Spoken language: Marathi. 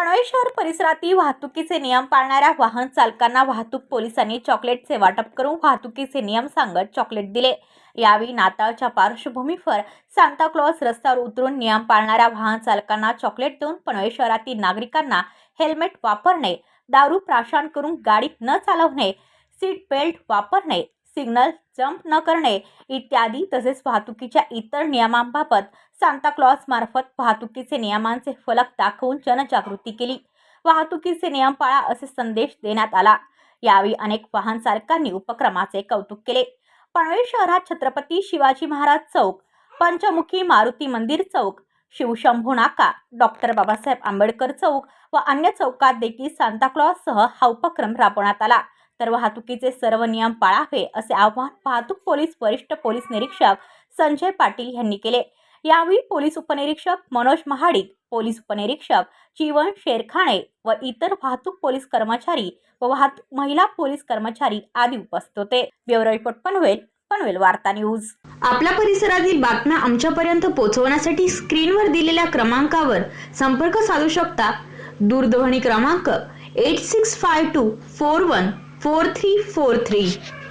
पनवेल शहर परिसरातील वाहतुकीचे नियम पाळणाऱ्या वाहन चालकांना वाहतूक पोलिसांनी चॉकलेटचे वाटप करून वाहतुकीचे नियम सांगत चॉकलेट दिले. यावेळी नाताळच्या पार्श्वभूमीवर सांताक्लॉज रस्त्यावर उतरून नियम पाळणाऱ्या वाहन चालकांना चॉकलेट देऊन पनवेल शहरातील नागरिकांना हेल्मेट वापरणे दारू प्राशन करून गाडी न चालवणे सीट बेल्ट वापरणे सिग्नल जंप न करणे इत्यादी तसेच वाहतुकीच्या इतर नियमांबाबत सांताक्लॉज मार्फत वाहतुकीचे नियमांचे फलक दाखवून जनजागृती केली. वाहतुकीचे नियम पाळा असे संदेश देण्यात आला. यावेळी अनेक वाहन चालकांनी उपक्रमाचे कौतुक केले. पनवेल शहरात छत्रपती शिवाजी महाराज चौक पंचमुखी मारुती मंदिर चौक शिवशंभू नाका डॉक्टर बाबासाहेब आंबेडकर चौक व अन्य चौकात देखील सांताक्लॉजसह हा उपक्रम राबवण्यात आला. तर वाहतुकीचे सर्व नियम पाळावे असे आवाहन वाहतूक पोलीस वरिष्ठ पोलीस निरीक्षक संजय पाटील यांनी केले. यावेळी पोलीस उपनिरीक्षक मनोज महाडिक पोलीस उपनिरीक्षक जीवन शेरखाणे व इतर वाहतूक पोलीस कर्मचारी व वाहतूक महिला पोलीस कर्मचारी आदी उपस्थित होते. ब्युरो रिपोर्ट पनवेल पनवेल वार्ता न्यूज. आपल्या परिसरातील बातम्या आमच्यापर्यंत पोहोचवण्यासाठी स्क्रीनवर दिलेल्या क्रमांकावर संपर्क साधू शकता. दूरध्वनी क्रमांक eight six five two four one four three four three.